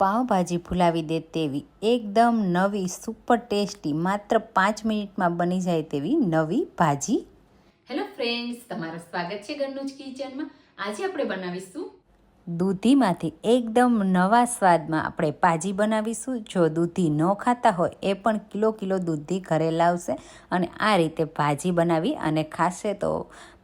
પાવભાજી ફૂલાવી દે તેવી એકદમ નવી સુપર ટેસ્ટી માત્ર પાંચ મિનિટમાં બની જાય તેવી નવી ભાજી. હેલો ફ્રેન્ડ્સ તમારું સ્વાગત છે ઘરનું જ કિચનમાં. આજે આપણે બનાવીશું દૂધીમાંથી એકદમ નવા સ્વાદમાં આપણે ભાજી બનાવીશું. જો દૂધી ન ખાતા હોય એ પણ કિલો કિલો દૂધી ઘરે લાવશે અને આ રીતે ભાજી બનાવી અને ખાશે તો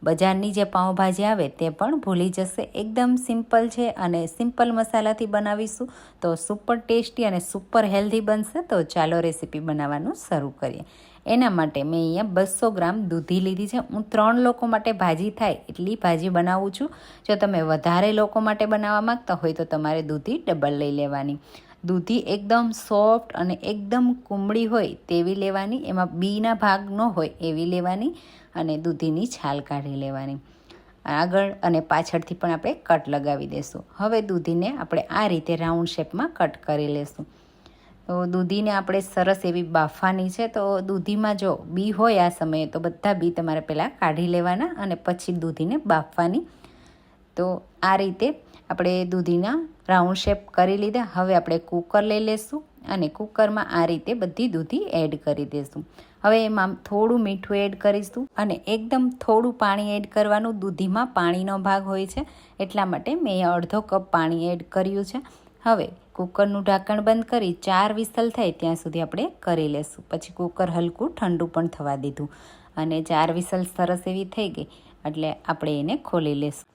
બજારની જે પાઉંભાજી આવે તે પણ ભૂલી જશે. એકદમ સિમ્પલ છે અને સિમ્પલ મસાલાથી બનાવીશું. તો સુપર ટેસ્ટી અને સુપર હેલ્ધી બનશે. તો ચાલો રેસીપી બનાવવાનું શરૂ કરીએ. એના માટે મેં અહીંયા બસો ગ્રામ દૂધી લીધી છે. હું ત્રણ લોકો માટે ભાજી થાય એટલી ભાજી બનાવું છું. જો તમે વધારે લોકો માટે બનાવવા માંગતા હોય તો તમારે દૂધી ડબલ લઈ લેવાની. દૂધી એકદમ સોફ્ટ અને એકદમ કુમળી હોય તેવી લેવાની. એમાં બીના ભાગ ન હોય એવી લેવાની અને દૂધીની છાલ કાઢી લેવાની. આગળ અને પાછળથી પણ આપણે કટ લગાવી દઈશું હવે દૂધીને આપણે આ રીતે રાઉન્ડ શેપમાં કટ કરી લેશું. તો દૂધીને આપણે સરસ એવી બાફવાની છે. તો દૂધીમાં જો બી હોય આ સમયે તો બધા બી તમારે પહેલાં કાઢી લેવાના અને પછી દૂધીને બાફવાની. તો આ રીતે આપણે દૂધીના રાઉન્ડ શેપ કરી લીધા. હવે આપણે કુકર લઈ લેશું અને કુકરમાં આ રીતે બધી દૂધી એડ કરી દઈશું હવે એમાં થોડું મીઠું એડ કરીશું અને એકદમ થોડું પાણી એડ કરવાનું. દૂધીમાં પાણીનો ભાગ હોય છે, એટલા માટે મેં અડધો કપ પાણી એડ કર્યું છે. હવે કુકરનું ઢાંકણ બંધ કરી ચાર વિસલ થાય ત્યાં સુધી આપણે કરી લેશું. પછી કુકર હલકું ઠંડુ પણ થવા દીધું અને ચાર વિસલ સરસ એવી થઈ ગઈ, એટલે આપણે એને ખોલી લેશું.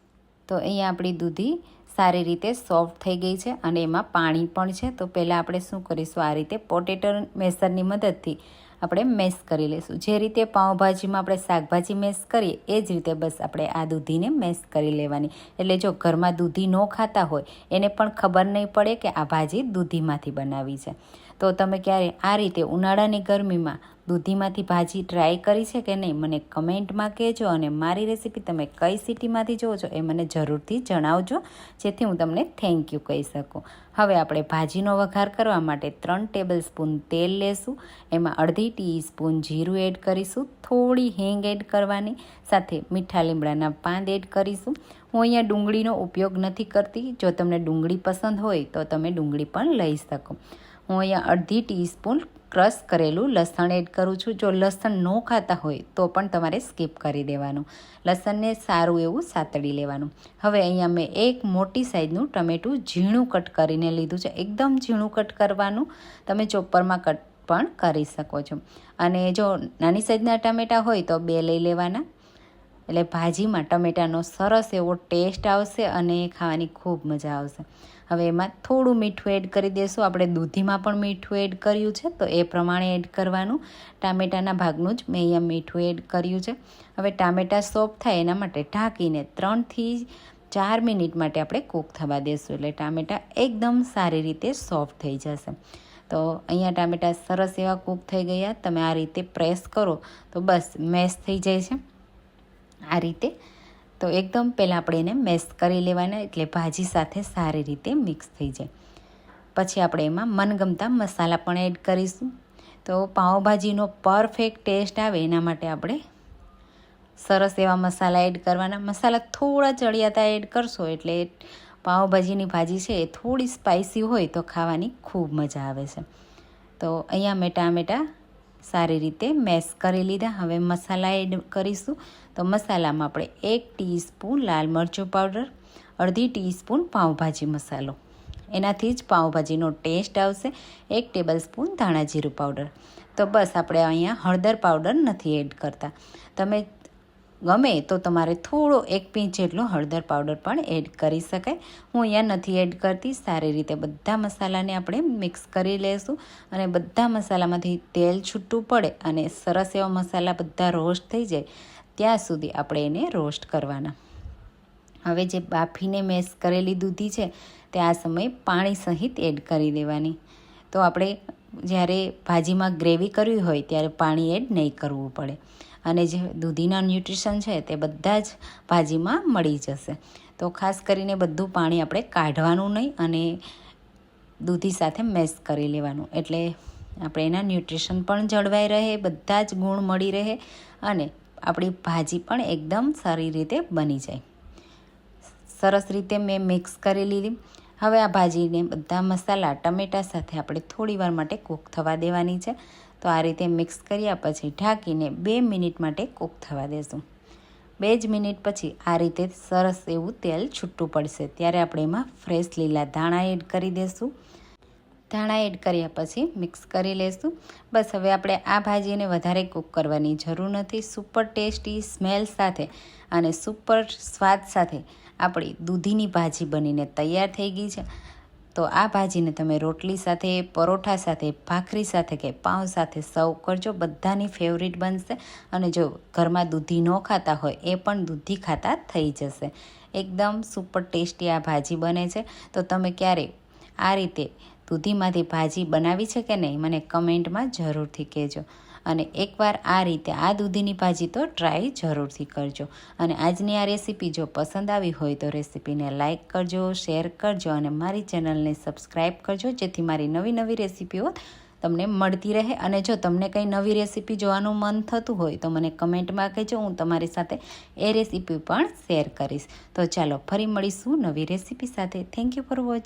તો અહીંયા આપણી દૂધી સારી રીતે સોફ્ટ થઈ ગઈ છે અને એમાં પાણી પણ છે. તો પહેલાં આપણે શું કરીશું? આ રીતે પોટેટો મેસરની મદદથી આપણે મેસ કરી લઈશું. જે રીતે પાઉંભાજીમાં આપણે શાકભાજી મેસ કરીએ, એ જ રીતે બસ આપણે આ દૂધીને મેસ કરી લેવાની. એટલે જો ઘરમાં દૂધી ન ખાતા હોય, એને પણ ખબર નહીં પડે કે આ ભાજી દૂધીમાંથી બનાવી છે. તો તમે ક્યારે આ રીતે ઉનાળાની ગરમીમાં દૂધીમાંથી ભાજી ટ્રાય કરી છે કે નહીં, મને કમેન્ટમાં કહેજો અને મારી રેસીપી તમે કઈ સિટીમાંથી જુઓ છો એ મને જરૂરથી જણાવજો, જેથી હું તમને થેન્ક યુ કહી શકું. હવે આપણે ભાજીનો વઘાર કરવા માટે ત્રણ ટેબલ સ્પૂન તેલ લેશું, એમાં અડધી ટીસ્પૂન જીરું એડ કરીશું, થોડી હેંગ એડ કરવાની, સાથે મીઠા લીમડાના પાંદ એડ કરીશું. હું અહીંયા ડુંગળીનો ઉપયોગ નથી કરતી, જો તમને ડુંગળી પસંદ હોય તો તમે ડુંગળી પણ લઈ શકો. હું અહીંયા અડધી ટીસ્પૂન ક્રશ કરેલું લસણ એડ કરું છું. જો લસણ ન ખાતા હોય તો પણ તમારે સ્કીપ કરી દેવાનું. લસણને સારું એવું સાતડી લેવાનું. હવે અહીંયા મેં એક મોટી સાઇઝનું ટમેટું ઝીણું કટ કરીને લીધું છે. એકદમ ઝીણું કટ કરવાનું. તમે ચોપરમાં કટ પણ કરી શકો છો. અને જો નાની સાઇઝના ટમેટાં હોય તો બે લઈ લેવાના. એટલે ભાજીમાં ટમેટાનો સરસ એવો ટેસ્ટ આવશે અને ખાવાની ખૂબ મજા આવશે. હવે એમાં થોડું મીઠું એડ કરી દેશું. આપણે દૂધીમાં પણ મીઠું એડ કર્યું છે, તો એ પ્રમાણે એડ કરવાનું. ટામેટાના ભાગનું જ મેં અહીંયા મીઠું એડ કર્યું છે. હવે ટામેટા સોફ્ટ થાય એના માટે ઢાંકીને ત્રણથી ચાર મિનિટ માટે આપણે કૂક થવા દઈશું એટલે ટામેટા એકદમ સારી રીતે સોફ્ટ થઈ જશે. તો અહીંયા ટામેટા સરસ એવા કૂક થઈ ગયા. તમે આ રીતે પ્રેસ કરો તો બસ મેશ થઈ જાય છે. આ રીતે. તો એકદમ પહેલાં આપણે એને મેસ કરી લેવાના, એટલે ભાજી સાથે સારી રીતે મિક્સ થઈ જાય. પછી આપણે એમાં મનગમતા મસાલા પણ એડ કરીશું. તો પાઉંભાજીનો પરફેક્ટ ટેસ્ટ આવે, એના માટે આપણે સરસ એવા મસાલા એડ કરવાના. મસાલા થોડા ચડિયાતા એડ કરશો, એટલે પાઉંભાજીની ભાજી છે એ થોડી સ્પાઇસી હોય તો ખાવાની ખૂબ મજા આવે છે. તો અહીંયા મેં ટામેટા સારી રીતે મેશ કરી લીધા. હવે મસાલા એડ કરીશું. તો મસાલામાં આપણે એક ટીસ્પૂન લાલ મરચું પાવડર, અડધી ટીસ્પૂન પાઉંભાજી મસાલો. એનાથી જ પાઉંભાજીનો ટેસ્ટ આવશે. એક ટેબલ સ્પૂન ધાણા પાવડર. તો બસ આપણે અહીંયા હળદર પાવડર નથી એડ કરતા. તમે ગમે તો તમારે થોડો એક પીંચ જેટલો હળદર પાવડર પણ એડ કરી શકાય. હું અહીંયા નથી એડ કરતી. સારી રીતે બધા મસાલાને આપણે મિક્સ કરી લઈશું અને બધા મસાલામાંથી તેલ છૂટું પડે અને સરસ એવા મસાલા બધા રોસ્ટ થઈ જાય. ત્યાં સુધી આપણે એને રોસ્ટ કરવાના. હવે જે બાફીને મેશ કરેલી દૂધી છે, તે આ સમયે પાણી સહિત એડ કરી દેવાની. તો આપણે જ્યારે ભાજીમાં ગ્રેવી કરવી હોય, ત્યારે પાણી એડ નહીં કરવું પડે. અને જે દૂધીના ન્યુટ્રિશન છે, તે બધા જ ભાજીમાં મળી જશે. તો ખાસ કરીને બધું પાણી આપણે કાઢવાનું નહીં અને દૂધી સાથે મેશ કરી લેવાનું. એટલે આપણે એના ન્યુટ્રિશન પણ જળવાઈ રહે, બધા જ ગુણ મળી રહે અને આપણી ભાજી પણ એકદમ સારી રીતે બની જાય. સરસ રીતે મેં મિક્સ કરી લીધી. હવે આ ભાજીને બધા મસાલા, ટમેટા સાથે આપણે થોડી વાર માટે કૂક થવા દેવાની છે. તો આ રીતે મિક્સ કર્યા પછી ઢાંકીને બે મિનિટ માટે કૂક થવા દેશું. બે જ મિનિટ પછી આ રીતે સરસ એવું તેલ છૂટું પડશે. ત્યારે આપણે એમાં ફ્રેશ લીલા ધાણા એડ કરી દઈશું ધાણા એડ કર્યા પછી મિક્સ કરી લઈશું બસ હવે આપણે આ ભાજીને વધારે કૂક કરવાની જરૂર નથી. સુપર ટેસ્ટી સ્મેલ સાથે અને સુપર સ્વાદ સાથે આપણી દૂધીની ભાજી બનીને તૈયાર થઈ ગઈ છે. તો આ ભાજીને તમે રોટલી સાથે, પરોઠા સાથે, ભાખરી સાથે કે પાઉં સાથે સર્વ કરજો. બધાની ફેવરિટ બનશે અને જો ઘરમાં દૂધી ન ખાતા હોય એ પણ દૂધી ખાતા થઈ જશે. એકદમ સુપર ટેસ્ટી આ ભાજી બને છે. તો તમે ક્યારે આ રીતે દૂધીમાંથી ભાજી બનાવી છે કે નહીં, મને કમેન્ટમાં જરૂરથી કહેજો. અને એકવાર આ રીતે આ દૂધીની ભાજી તો ટ્રાય જરૂરથી કરજો. અને આજની આ રેસીપી જો પસંદ આવી હોય તો રેસીપીને લાઇક કરજો, શેર કરજો અને મારી ચેનલને સબસ્ક્રાઈબ કરજો, જેથી મારી નવી નવી રેસીપીઓ તમને મળતી રહે. અને જો તમને કંઈ નવી રેસીપી જોવાનું મન થતું હોય તો મને કમેન્ટમાં કહેજો, હું તમારી સાથે એ રેસીપી પણ શેર કરીશ. તો ચાલો ફરી મળીશું નવી રેસીપી સાથે. Thank you for watching